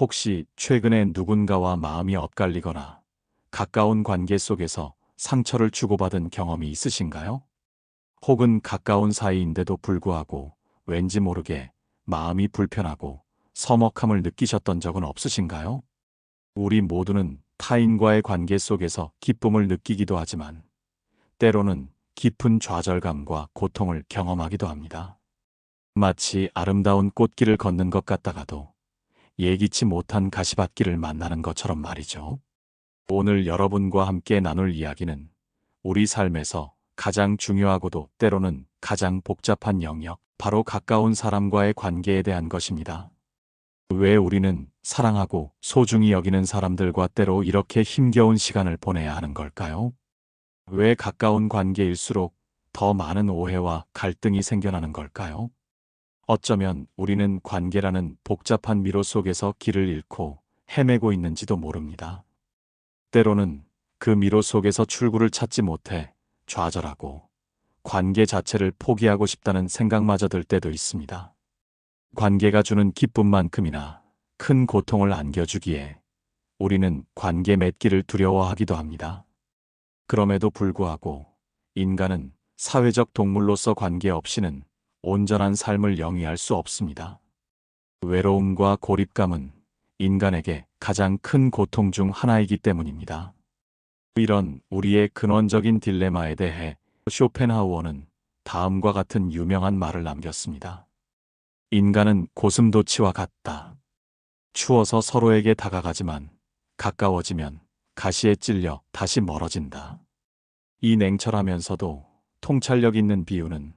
혹시 최근에 누군가와 마음이 엇갈리거나 가까운 관계 속에서 상처를 주고받은 경험이 있으신가요? 혹은 가까운 사이인데도 불구하고 왠지 모르게 마음이 불편하고 서먹함을 느끼셨던 적은 없으신가요? 우리 모두는 타인과의 관계 속에서 기쁨을 느끼기도 하지만 때로는 깊은 좌절감과 고통을 경험하기도 합니다. 마치 아름다운 꽃길을 걷는 것 같다가도 예기치 못한 가시밭길을 만나는 것처럼 말이죠. 오늘 여러분과 함께 나눌 이야기는 우리 삶에서 가장 중요하고도 때로는 가장 복잡한 영역, 바로 가까운 사람과의 관계에 대한 것입니다. 왜 우리는 사랑하고 소중히 여기는 사람들과 때로 이렇게 힘겨운 시간을 보내야 하는 걸까요? 왜 가까운 관계일수록 더 많은 오해와 갈등이 생겨나는 걸까요? 어쩌면 우리는 관계라는 복잡한 미로 속에서 길을 잃고 헤매고 있는지도 모릅니다. 때로는 그 미로 속에서 출구를 찾지 못해 좌절하고 관계 자체를 포기하고 싶다는 생각마저 들 때도 있습니다. 관계가 주는 기쁨만큼이나 큰 고통을 안겨주기에 우리는 관계 맺기를 두려워하기도 합니다. 그럼에도 불구하고 인간은 사회적 동물로서 관계 없이는 온전한 삶을 영위할 수 없습니다. 외로움과 고립감은 인간에게 가장 큰 고통 중 하나이기 때문입니다. 이런 우리의 근원적인 딜레마에 대해 쇼펜하우어는 다음과 같은 유명한 말을 남겼습니다. 인간은 고슴도치와 같다. 추워서 서로에게 다가가지만 가까워지면 가시에 찔려 다시 멀어진다. 이 냉철하면서도 통찰력 있는 비유는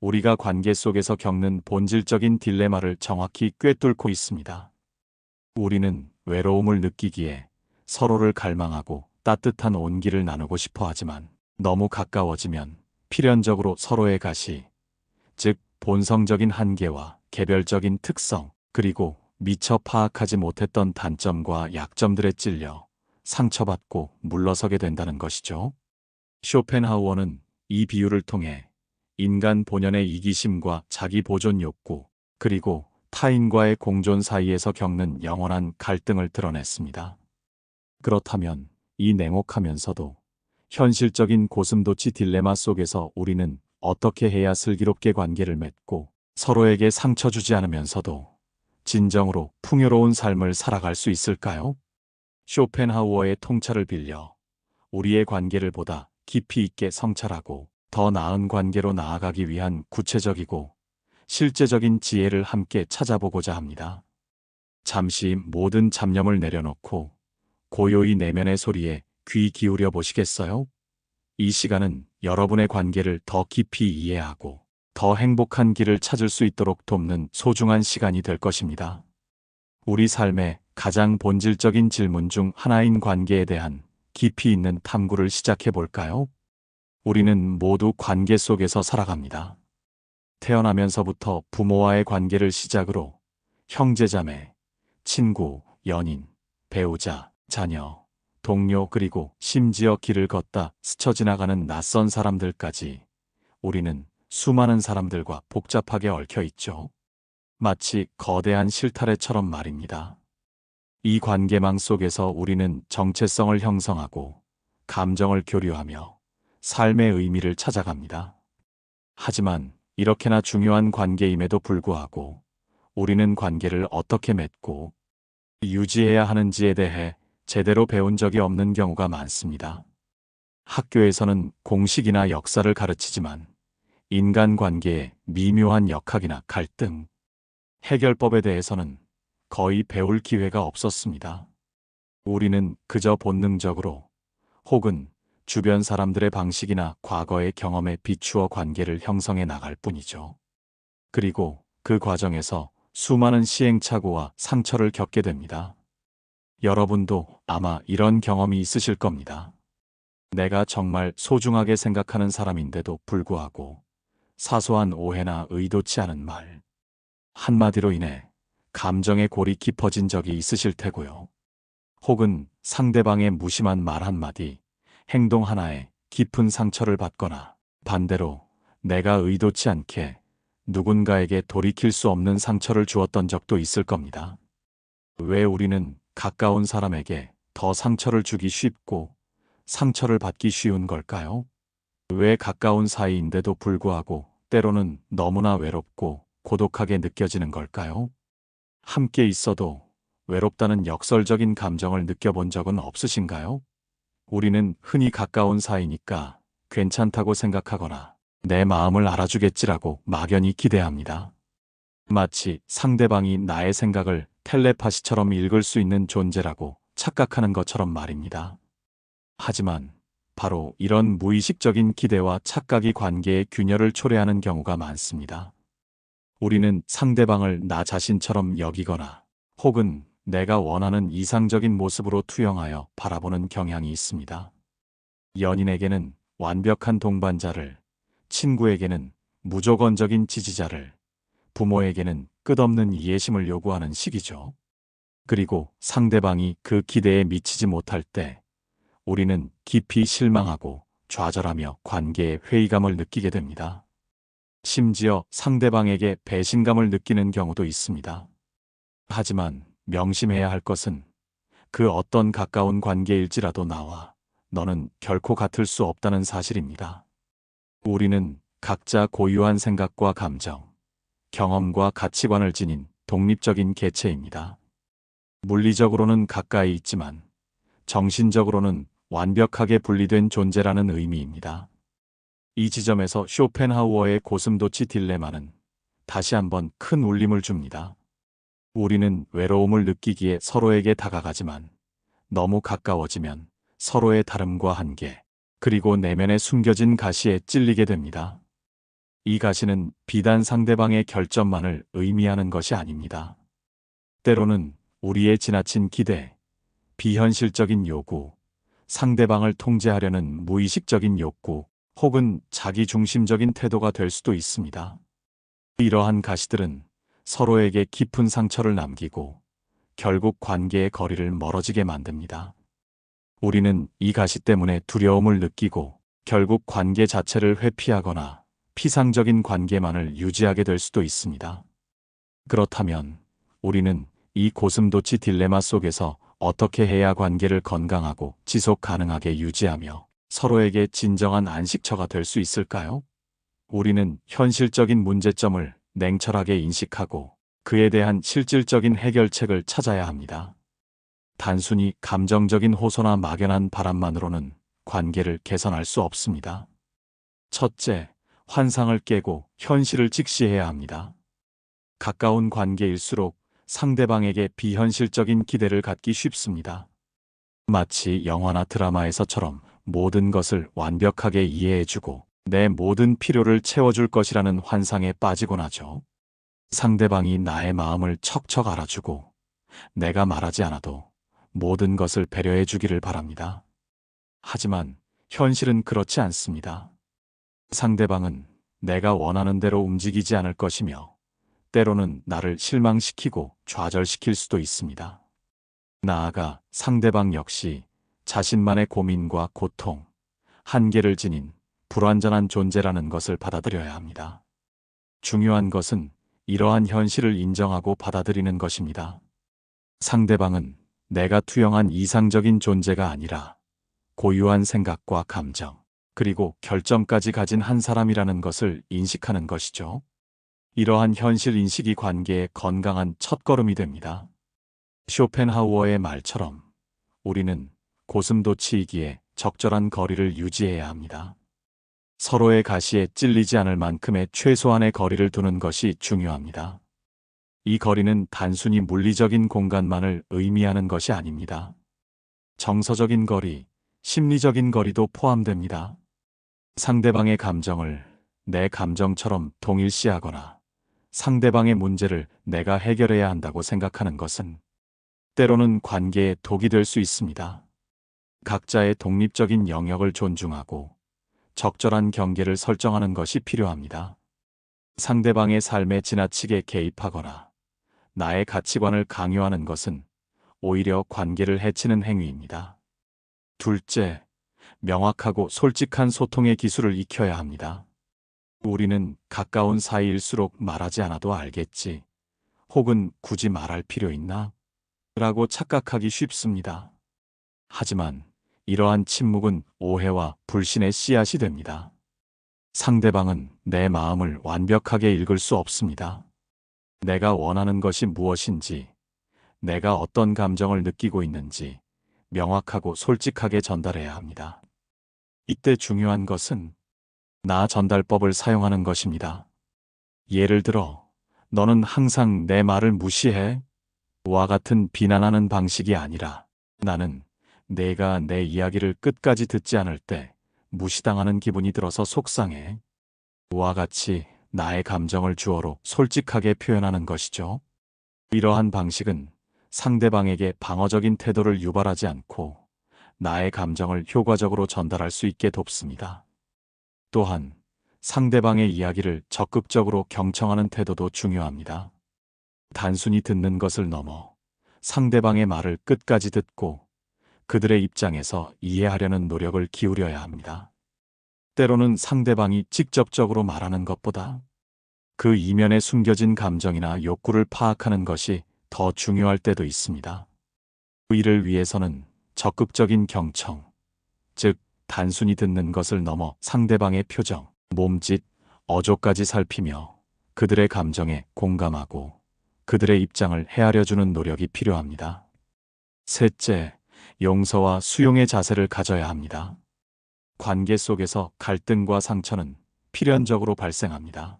우리가 관계 속에서 겪는 본질적인 딜레마를 정확히 꿰뚫고 있습니다. 우리는 외로움을 느끼기에 서로를 갈망하고 따뜻한 온기를 나누고 싶어 하지만 너무 가까워지면 필연적으로 서로의 가시, 즉 본성적인 한계와 개별적인 특성, 그리고 미처 파악하지 못했던 단점과 약점들에 찔려 상처받고 물러서게 된다는 것이죠. 쇼펜하우어는 이 비유를 통해 인간 본연의 이기심과 자기 보존 욕구, 그리고 타인과의 공존 사이에서 겪는 영원한 갈등을 드러냈습니다. 그렇다면 이 냉혹하면서도 현실적인 고슴도치 딜레마 속에서 우리는 어떻게 해야 슬기롭게 관계를 맺고 서로에게 상처 주지 않으면서도 진정으로 풍요로운 삶을 살아갈 수 있을까요? 쇼펜하우어의 통찰을 빌려 우리의 관계를 보다 깊이 있게 성찰하고 더 나은 관계로 나아가기 위한 구체적이고 실제적인 지혜를 함께 찾아보고자 합니다. 잠시 모든 잡념을 내려놓고 고요히 내면의 소리에 귀 기울여 보시겠어요? 이 시간은 여러분의 관계를 더 깊이 이해하고 더 행복한 길을 찾을 수 있도록 돕는 소중한 시간이 될 것입니다. 우리 삶의 가장 본질적인 질문 중 하나인 관계에 대한 깊이 있는 탐구를 시작해 볼까요? 우리는 모두 관계 속에서 살아갑니다. 태어나면서부터 부모와의 관계를 시작으로 형제자매, 친구, 연인, 배우자, 자녀, 동료 그리고 심지어 길을 걷다 스쳐 지나가는 낯선 사람들까지 우리는 수많은 사람들과 복잡하게 얽혀 있죠. 마치 거대한 실타래처럼 말입니다. 이 관계망 속에서 우리는 정체성을 형성하고 감정을 교류하며 삶의 의미를 찾아갑니다. 하지만 이렇게나 중요한 관계임에도 불구하고 우리는 관계를 어떻게 맺고 유지해야 하는지에 대해 제대로 배운 적이 없는 경우가 많습니다. 학교에서는 공식이나 역사를 가르치지만 인간관계의 미묘한 역학이나 갈등, 해결법에 대해서는 거의 배울 기회가 없었습니다. 우리는 그저 본능적으로 혹은 주변 사람들의 방식이나 과거의 경험에 비추어 관계를 형성해 나갈 뿐이죠. 그리고 그 과정에서 수많은 시행착오와 상처를 겪게 됩니다. 여러분도 아마 이런 경험이 있으실 겁니다. 내가 정말 소중하게 생각하는 사람인데도 불구하고 사소한 오해나 의도치 않은 말, 한마디로 인해 감정의 골이 깊어진 적이 있으실 테고요. 혹은 상대방의 무심한 말 한마디, 행동 하나에 깊은 상처를 받거나 반대로 내가 의도치 않게 누군가에게 돌이킬 수 없는 상처를 주었던 적도 있을 겁니다. 왜 우리는 가까운 사람에게 더 상처를 주기 쉽고 상처를 받기 쉬운 걸까요? 왜 가까운 사이인데도 불구하고 때로는 너무나 외롭고 고독하게 느껴지는 걸까요? 함께 있어도 외롭다는 역설적인 감정을 느껴본 적은 없으신가요? 우리는 흔히 가까운 사이니까 괜찮다고 생각하거나 내 마음을 알아주겠지라고 막연히 기대합니다. 마치 상대방이 나의 생각을 텔레파시처럼 읽을 수 있는 존재라고 착각하는 것처럼 말입니다. 하지만 바로 이런 무의식적인 기대와 착각이 관계의 균열을 초래하는 경우가 많습니다. 우리는 상대방을 나 자신처럼 여기거나 혹은 내가 원하는 이상적인 모습으로 투영하여 바라보는 경향이 있습니다. 연인에게는 완벽한 동반자를, 친구에게는 무조건적인 지지자를, 부모에게는 끝없는 이해심을 요구하는 시기죠. 그리고 상대방이 그 기대에 미치지 못할 때 우리는 깊이 실망하고 좌절하며 관계에 회의감을 느끼게 됩니다. 심지어 상대방에게 배신감을 느끼는 경우도 있습니다. 하지만 명심해야 할 것은 그 어떤 가까운 관계일지라도 나와 너는 결코 같을 수 없다는 사실입니다. 우리는 각자 고유한 생각과 감정, 경험과 가치관을 지닌 독립적인 개체입니다. 물리적으로는 가까이 있지만 정신적으로는 완벽하게 분리된 존재라는 의미입니다. 이 지점에서 쇼펜하우어의 고슴도치 딜레마는 다시 한번 큰 울림을 줍니다. 우리는 외로움을 느끼기에 서로에게 다가가지만 너무 가까워지면 서로의 다름과 한계, 그리고 내면에 숨겨진 가시에 찔리게 됩니다. 이 가시는 비단 상대방의 결점만을 의미하는 것이 아닙니다. 때로는 우리의 지나친 기대, 비현실적인 요구, 상대방을 통제하려는 무의식적인 욕구, 혹은 자기중심적인 태도가 될 수도 있습니다. 이러한 가시들은 서로에게 깊은 상처를 남기고 결국 관계의 거리를 멀어지게 만듭니다. 우리는 이 가시 때문에 두려움을 느끼고 결국 관계 자체를 회피하거나 피상적인 관계만을 유지하게 될 수도 있습니다. 그렇다면 우리는 이 고슴도치 딜레마 속에서 어떻게 해야 관계를 건강하고 지속 가능하게 유지하며 서로에게 진정한 안식처가 될 수 있을까요? 우리는 현실적인 문제점을 냉철하게 인식하고 그에 대한 실질적인 해결책을 찾아야 합니다. 단순히 감정적인 호소나 막연한 바람만으로는 관계를 개선할 수 없습니다. 첫째, 환상을 깨고 현실을 직시해야 합니다. 가까운 관계일수록 상대방에게 비현실적인 기대를 갖기 쉽습니다. 마치 영화나 드라마에서처럼 모든 것을 완벽하게 이해해주고 내 모든 필요를 채워줄 것이라는 환상에 빠지곤 하죠. 상대방이 나의 마음을 척척 알아주고 내가 말하지 않아도 모든 것을 배려해 주기를 바랍니다. 하지만 현실은 그렇지 않습니다. 상대방은 내가 원하는 대로 움직이지 않을 것이며 때로는 나를 실망시키고 좌절시킬 수도 있습니다. 나아가 상대방 역시 자신만의 고민과 고통, 한계를 지닌 불완전한 존재라는 것을 받아들여야 합니다. 중요한 것은 이러한 현실을 인정하고 받아들이는 것입니다. 상대방은 내가 투영한 이상적인 존재가 아니라 고유한 생각과 감정, 그리고 결점까지 가진 한 사람이라는 것을 인식하는 것이죠. 이러한 현실 인식이 관계의 건강한 첫걸음이 됩니다. 쇼펜하우어의 말처럼 우리는 고슴도치이기에 적절한 거리를 유지해야 합니다. 서로의 가시에 찔리지 않을 만큼의 최소한의 거리를 두는 것이 중요합니다. 이 거리는 단순히 물리적인 공간만을 의미하는 것이 아닙니다. 정서적인 거리, 심리적인 거리도 포함됩니다. 상대방의 감정을 내 감정처럼 동일시하거나 상대방의 문제를 내가 해결해야 한다고 생각하는 것은 때로는 관계에 독이 될 수 있습니다. 각자의 독립적인 영역을 존중하고 적절한 경계를 설정하는 것이 필요합니다. 상대방의 삶에 지나치게 개입하거나 나의 가치관을 강요하는 것은 오히려 관계를 해치는 행위입니다. 둘째, 명확하고 솔직한 소통의 기술을 익혀야 합니다. 우리는 가까운 사이일수록 말하지 않아도 알겠지. 혹은 굳이 말할 필요 있나? 라고 착각하기 쉽습니다. 하지만 이러한 침묵은 오해와 불신의 씨앗이 됩니다. 상대방은 내 마음을 완벽하게 읽을 수 없습니다. 내가 원하는 것이 무엇인지, 내가 어떤 감정을 느끼고 있는지 명확하고 솔직하게 전달해야 합니다. 이때 중요한 것은 나 전달법을 사용하는 것입니다. 예를 들어, 너는 항상 내 말을 무시해? 와 같은 비난하는 방식이 아니라 나는 내가 내 이야기를 끝까지 듣지 않을 때 무시당하는 기분이 들어서 속상해. 와 같이 나의 감정을 주어로 솔직하게 표현하는 것이죠. 이러한 방식은 상대방에게 방어적인 태도를 유발하지 않고 나의 감정을 효과적으로 전달할 수 있게 돕습니다. 또한 상대방의 이야기를 적극적으로 경청하는 태도도 중요합니다. 단순히 듣는 것을 넘어 상대방의 말을 끝까지 듣고 그들의 입장에서 이해하려는 노력을 기울여야 합니다. 때로는 상대방이 직접적으로 말하는 것보다 그 이면에 숨겨진 감정이나 욕구를 파악하는 것이 더 중요할 때도 있습니다. 이를 위해서는 적극적인 경청, 즉, 단순히 듣는 것을 넘어 상대방의 표정, 몸짓, 어조까지 살피며 그들의 감정에 공감하고 그들의 입장을 헤아려주는 노력이 필요합니다. 셋째, 용서와 수용의 자세를 가져야 합니다. 관계 속에서 갈등과 상처는 필연적으로 발생합니다.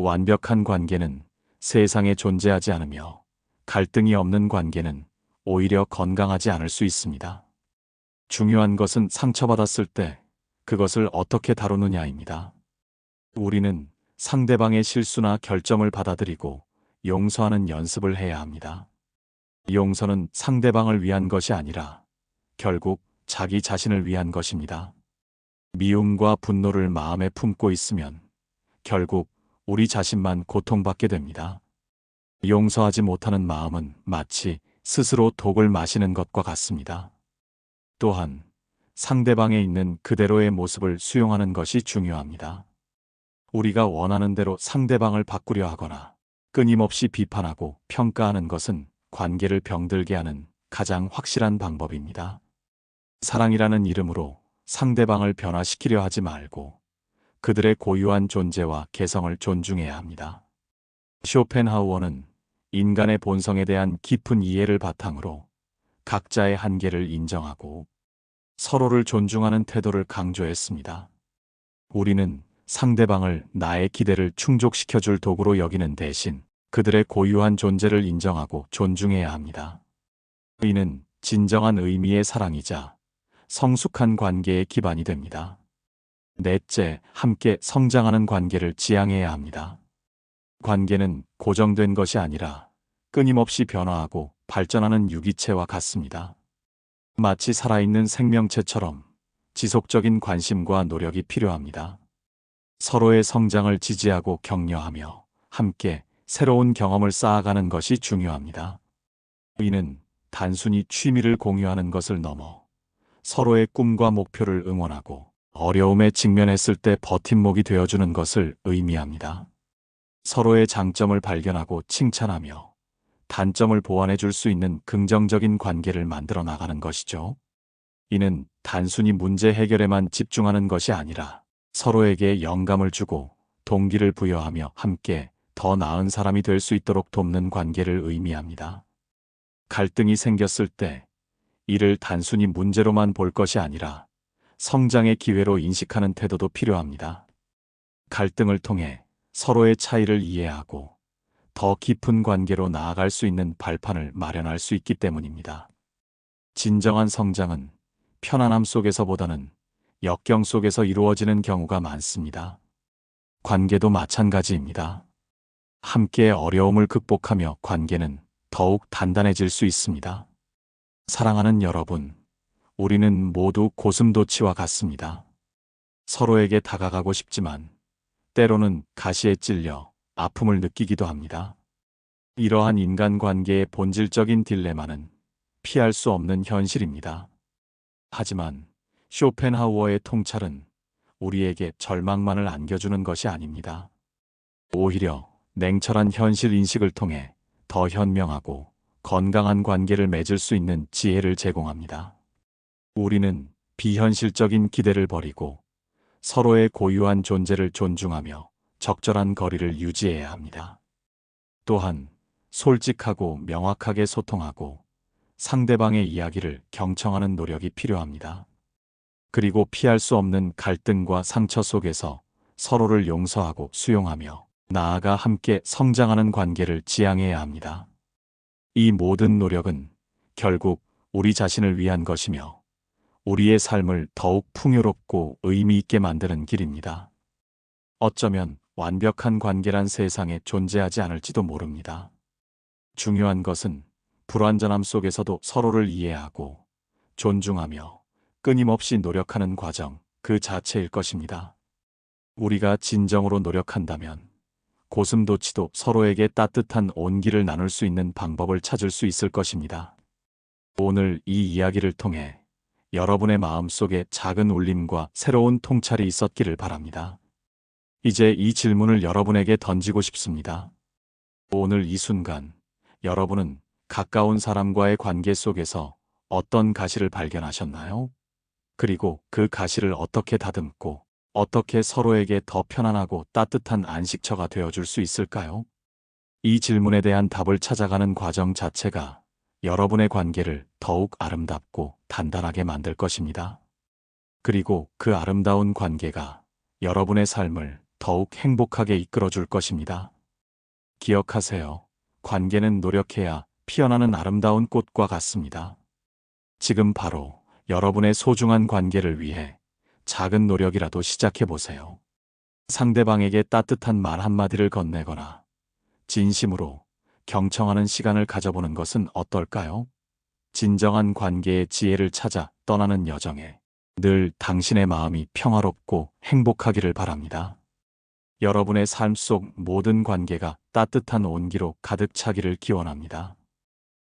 완벽한 관계는 세상에 존재하지 않으며 갈등이 없는 관계는 오히려 건강하지 않을 수 있습니다. 중요한 것은 상처받았을 때 그것을 어떻게 다루느냐입니다. 우리는 상대방의 실수나 결점을 받아들이고 용서하는 연습을 해야 합니다. 용서는 상대방을 위한 것이 아니라 결국 자기 자신을 위한 것입니다. 미움과 분노를 마음에 품고 있으면 결국 우리 자신만 고통받게 됩니다. 용서하지 못하는 마음은 마치 스스로 독을 마시는 것과 같습니다. 또한 상대방에 있는 그대로의 모습을 수용하는 것이 중요합니다. 우리가 원하는 대로 상대방을 바꾸려 하거나 끊임없이 비판하고 평가하는 것은 관계를 병들게 하는 가장 확실한 방법입니다. 사랑이라는 이름으로 상대방을 변화시키려 하지 말고 그들의 고유한 존재와 개성을 존중해야 합니다. 쇼펜하우어는 인간의 본성에 대한 깊은 이해를 바탕으로 각자의 한계를 인정하고 서로를 존중하는 태도를 강조했습니다. 우리는 상대방을 나의 기대를 충족시켜줄 도구로 여기는 대신 그들의 고유한 존재를 인정하고 존중해야 합니다. 이는 진정한 의미의 사랑이자 성숙한 관계의 기반이 됩니다. 넷째, 함께 성장하는 관계를 지향해야 합니다. 관계는 고정된 것이 아니라 끊임없이 변화하고 발전하는 유기체와 같습니다. 마치 살아있는 생명체처럼 지속적인 관심과 노력이 필요합니다. 서로의 성장을 지지하고 격려하며 함께 새로운 경험을 쌓아가는 것이 중요합니다. 이는 단순히 취미를 공유하는 것을 넘어 서로의 꿈과 목표를 응원하고 어려움에 직면했을 때 버팀목이 되어주는 것을 의미합니다. 서로의 장점을 발견하고 칭찬하며 단점을 보완해 줄 수 있는 긍정적인 관계를 만들어 나가는 것이죠. 이는 단순히 문제 해결에만 집중하는 것이 아니라 서로에게 영감을 주고 동기를 부여하며 함께 더 나은 사람이 될 수 있도록 돕는 관계를 의미합니다. 갈등이 생겼을 때 이를 단순히 문제로만 볼 것이 아니라 성장의 기회로 인식하는 태도도 필요합니다. 갈등을 통해 서로의 차이를 이해하고 더 깊은 관계로 나아갈 수 있는 발판을 마련할 수 있기 때문입니다. 진정한 성장은 편안함 속에서보다는 역경 속에서 이루어지는 경우가 많습니다. 관계도 마찬가지입니다. 함께 어려움을 극복하며 관계는 더욱 단단해질 수 있습니다. 사랑하는 여러분, 우리는 모두 고슴도치와 같습니다. 서로에게 다가가고 싶지만 때로는 가시에 찔려 아픔을 느끼기도 합니다. 이러한 인간관계의 본질적인 딜레마는 피할 수 없는 현실입니다. 하지만 쇼펜하우어의 통찰은 우리에게 절망만을 안겨주는 것이 아닙니다. 오히려 냉철한 현실 인식을 통해 더 현명하고 건강한 관계를 맺을 수 있는 지혜를 제공합니다. 우리는 비현실적인 기대를 버리고 서로의 고유한 존재를 존중하며 적절한 거리를 유지해야 합니다. 또한 솔직하고 명확하게 소통하고 상대방의 이야기를 경청하는 노력이 필요합니다. 그리고 피할 수 없는 갈등과 상처 속에서 서로를 용서하고 수용하며 나아가 함께 성장하는 관계를 지향해야 합니다. 이 모든 노력은 결국 우리 자신을 위한 것이며 우리의 삶을 더욱 풍요롭고 의미 있게 만드는 길입니다. 어쩌면 완벽한 관계란 세상에 존재하지 않을지도 모릅니다. 중요한 것은 불완전함 속에서도 서로를 이해하고 존중하며 끊임없이 노력하는 과정 그 자체일 것입니다. 우리가 진정으로 노력한다면 고슴도치도 서로에게 따뜻한 온기를 나눌 수 있는 방법을 찾을 수 있을 것입니다. 오늘 이 이야기를 통해 여러분의 마음속에 작은 울림과 새로운 통찰이 있었기를 바랍니다. 이제 이 질문을 여러분에게 던지고 싶습니다. 오늘 이 순간 여러분은 가까운 사람과의 관계 속에서 어떤 가시를 발견하셨나요? 그리고 그 가시를 어떻게 다듬고 어떻게 서로에게 더 편안하고 따뜻한 안식처가 되어줄 수 있을까요? 이 질문에 대한 답을 찾아가는 과정 자체가 여러분의 관계를 더욱 아름답고 단단하게 만들 것입니다. 그리고 그 아름다운 관계가 여러분의 삶을 더욱 행복하게 이끌어 줄 것입니다. 기억하세요. 관계는 노력해야 피어나는 아름다운 꽃과 같습니다. 지금 바로 여러분의 소중한 관계를 위해 작은 노력이라도 시작해 보세요. 상대방에게 따뜻한 말 한마디를 건네거나 진심으로 경청하는 시간을 가져보는 것은 어떨까요? 진정한 관계의 지혜를 찾아 떠나는 여정에 늘 당신의 마음이 평화롭고 행복하기를 바랍니다. 여러분의 삶 속 모든 관계가 따뜻한 온기로 가득 차기를 기원합니다.